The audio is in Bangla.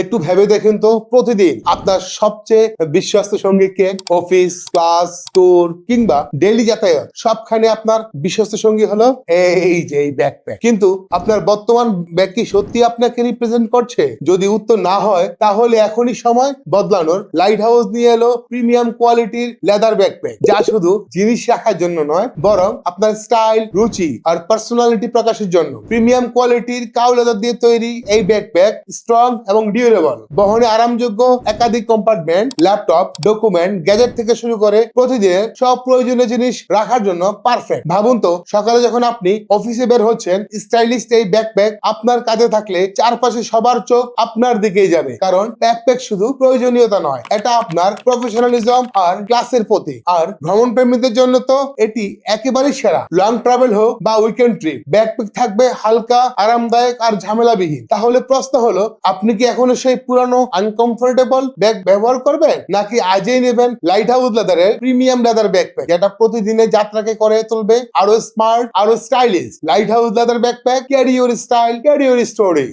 একটু ভেবে দেখেন তো প্রতিদিন আপনার সবচেয়ে বিশ্বস্ত সঙ্গী কে? অফিস, ক্লাস, ট্যুর কিংবা ডেইলি যাতায়াত। সবখানে আপনার বিশ্বস্ত সঙ্গী হলো এই যে এই ব্যাকপ্যাক কিন্তু আপনার বর্তমান ব্যাগ কি সত্যি আপনাকে রিপ্রেজেন্ট করছে? যদি উত্তর না হয়, তাহলে এখনই সময় বদলানোর লাইট হাউস নিয়ে এলো প্রিমিয়াম কোয়ালিটির লেদার ব্যাকপ্যাক যা শুধু জিনিস রাখার জন্য নয়, বরং আপনার স্টাইল রুচি আর পার্সোনালিটি প্রকাশের জন্য। প্রিমিয়াম কোয়ালিটির কাউ লেদার দিয়ে তৈরি এই ব্যাকপ্যাক স্ট্রং এবং ডিউরেবল বহনে আরামযোগ্য একাধিক কম্পার্টমেন্ট ল্যাপটপ ডকুমেন্ট গ্যাজেট থেকে শুরু করে প্রতিদিনের সব প্রয়োজনীয় জিনিস রাখার জন্য পারফেক্ট ভাবুন তো, সকালে যখন আপনি অফিসে বের হচ্ছেন স্টাইলিশ এই ব্যাকপ্যাক আপনার কাছে থাকলে চারপাশে সবার চোখ আপনার দিকেই যাবে। কারণ ব্যাকপ্যাক শুধু প্রয়োজনীয়তা নয়, এটা আপনার প্রফেশনালিজম আর ক্লাসের প্রতি। আর ভ্রমণ প্রেমীদের জন্য তো এটি একেবারেই সেরা। লং ট্রাভেল হোক বা উইকেন্ড ট্রিপ ব্যাকপ্যাক থাকবে হালকা, আরামদায়ক আর ঝামেলাবিহীন। তাহলে প্রশ্ন হলো, আপনি কি এখনও সেই পুরানো আনকমফোর্টেবল ব্যাগ ব্যবহার করবেন নাকি আজই নেবেন লাইট হাউস লেদারের প্রিমিয়াম লেদার ব্যাকপ্যাক যেটা প্রতিদিনে যাত্রাকে করে তুলবে। আরও স্মার্ট আরও stylish light house leather backpack carry your style carry your story